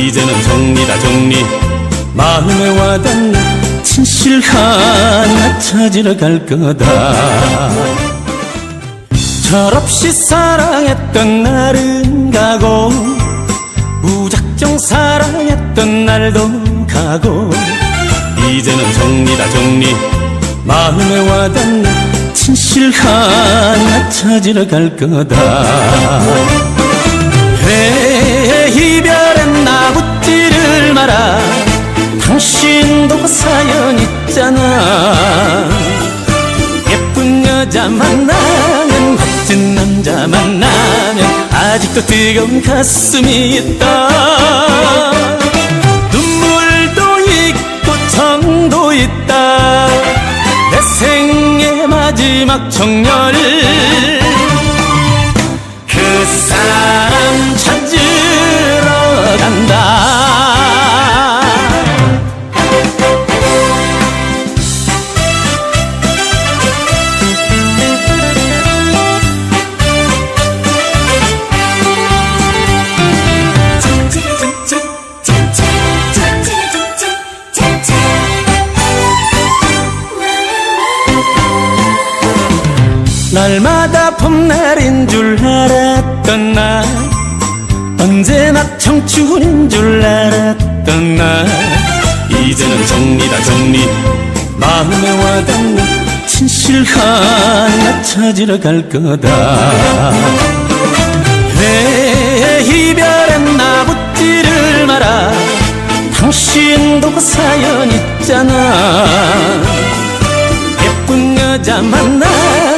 이제는 정리다 정리. 마음에 와닿는 진실 하나 찾으러 갈 거다. 철없이 사랑했던 날은 가고 무작정 사랑했던 날도 가고. 이제는 정리다 정리. 마음에 와닿는 진실 하나 찾으러 갈 거다 있잖아. 예쁜 여자 만나면 멋진 남자 만나면 아직도 뜨거운 가슴이 있다. 눈물도 있고 정도 있다. 내 생의 마지막 정열 그 사람 날마다 봄날인 줄 알았던 나. 언제나 청춘인 줄 알았던 나. 이제는 정리다 정리. 마음에 와닿는 진실 하나 찾으러 갈 거다. 그래 이별엔 나 붙지를 마라 당신도 사연 있잖아. 예쁜 여자 만나면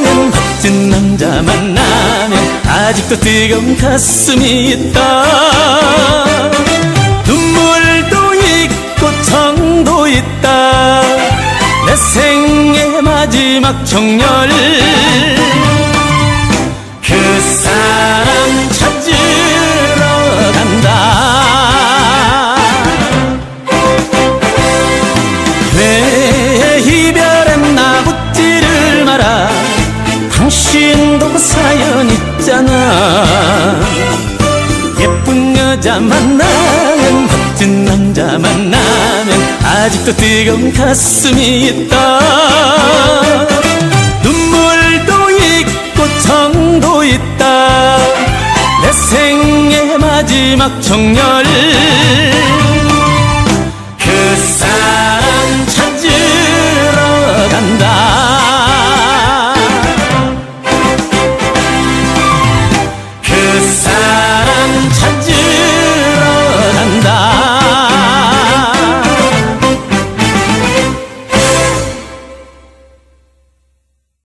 멋진 남자 만나면 아직도 뜨거운 가슴이 있다. 눈물도 있고 정도 있다. 내 생의 마지막 정열 주인공 사연 있잖아. 예쁜 여자 만나면 멋진 남자 만나면 아직도 뜨거운 가슴이 있다. 눈물도 있고 정도 있다. 내 생애 마지막 정열. 그 사람